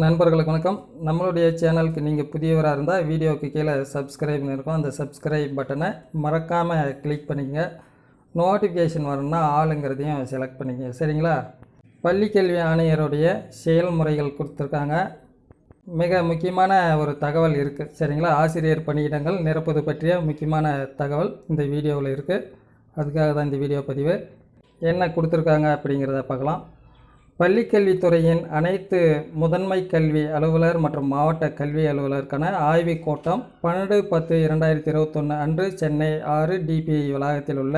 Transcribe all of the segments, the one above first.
நண்பர்களுக்கு வணக்கம். நம்மளுடைய சேனலுக்கு நீங்கள் புதியவராக இருந்தால் வீடியோவுக்கு கீழே சப்ஸ்கிரைப்னு இருக்கும். அந்த சப்ஸ்கிரைப் பட்டனை மறக்காமல் கிளிக் பண்ணிக்கங்க. நோட்டிஃபிகேஷன் வரணும்னா ஆளுங்கிறதையும் செலக்ட் பண்ணிக்கங்க. சரிங்களா? பள்ளிக்கல்வி ஆணையருடைய செயல்முறைகள் கொடுத்துருக்காங்க. மிக முக்கியமான ஒரு தகவல் இருக்குது சரிங்களா? ஆசிரியர் பணியிடங்கள் நிரப்புவது பற்றிய முக்கியமான தகவல் இந்த வீடியோவில் இருக்குது அதுக்காக தான் இந்த வீடியோ பதிவு. என்ன கொடுத்துருக்காங்க அப்படிங்கிறத பார்க்கலாம். பள்ளிக்கல்வித்துறையின் அனைத்து முதன்மை கல்வி அலுவலர் மற்றும் மாவட்ட கல்வி அலுவலருக்கான ஆய்வுக் கூட்டம் பன்னெண்டு பத்து இரண்டாயிரத்தி இருபத்தொன்று அன்று சென்னை ஆறு டிபிஐ வளாகத்தில் உள்ள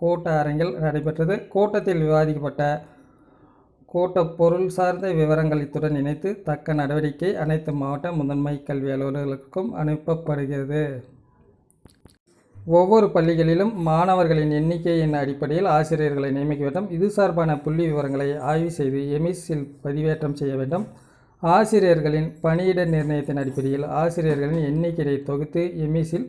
கூட்ட அரங்கில் நடைபெற்றது. கூட்டத்தில் விவாதிக்கப்பட்ட கூட்ட பொருள் சார்ந்த விவரங்கள் இத்துடன் இணைத்து தக்க நடவடிக்கை அனைத்து மாவட்ட முதன்மை கல்வி அலுவலர்களுக்கும் அனுப்பப்படுகிறது. ஒவ்வொரு பள்ளிகளிலும் மாணவர்களின் எண்ணிக்கையின் அடிப்படையில் ஆசிரியர்களை நியமிக்க வேண்டும். இது சார்பான புள்ளி விவரங்களை ஆய்வு செய்து எமிஸில் பதிவேற்றம் செய்ய வேண்டும். ஆசிரியர்களின் பணியிட நிர்ணயத்தின் அடிப்படையில் ஆசிரியர்களின் எண்ணிக்கையை தொகுத்து எமிஸில்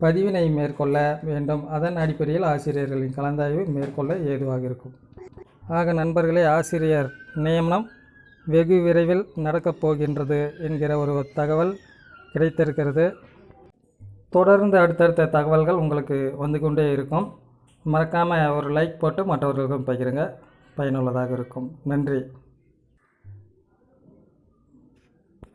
பதிவினை மேற்கொள்ள வேண்டும். அதன் அடிப்படையில் ஆசிரியர்களின் கலந்தாய்வு மேற்கொள்ள ஏதுவாக இருக்கும். ஆக நண்பர்களே ஆசிரியர் நியமனம் வெகு விரைவில் நடக்கப் போகின்றது என்கிற ஒரு தகவல் கிடைத்திருக்கிறது. தொடர்ந்து அடுத்தடுத்த தகவல்கள் உங்களுக்கு வந்து கொண்டே இருக்கும். மறக்காமல் ஒரு லைக் போட்டு மற்றவர்களுக்கும் பகிருங்க. பயனுள்ளதாக இருக்கும். நன்றி.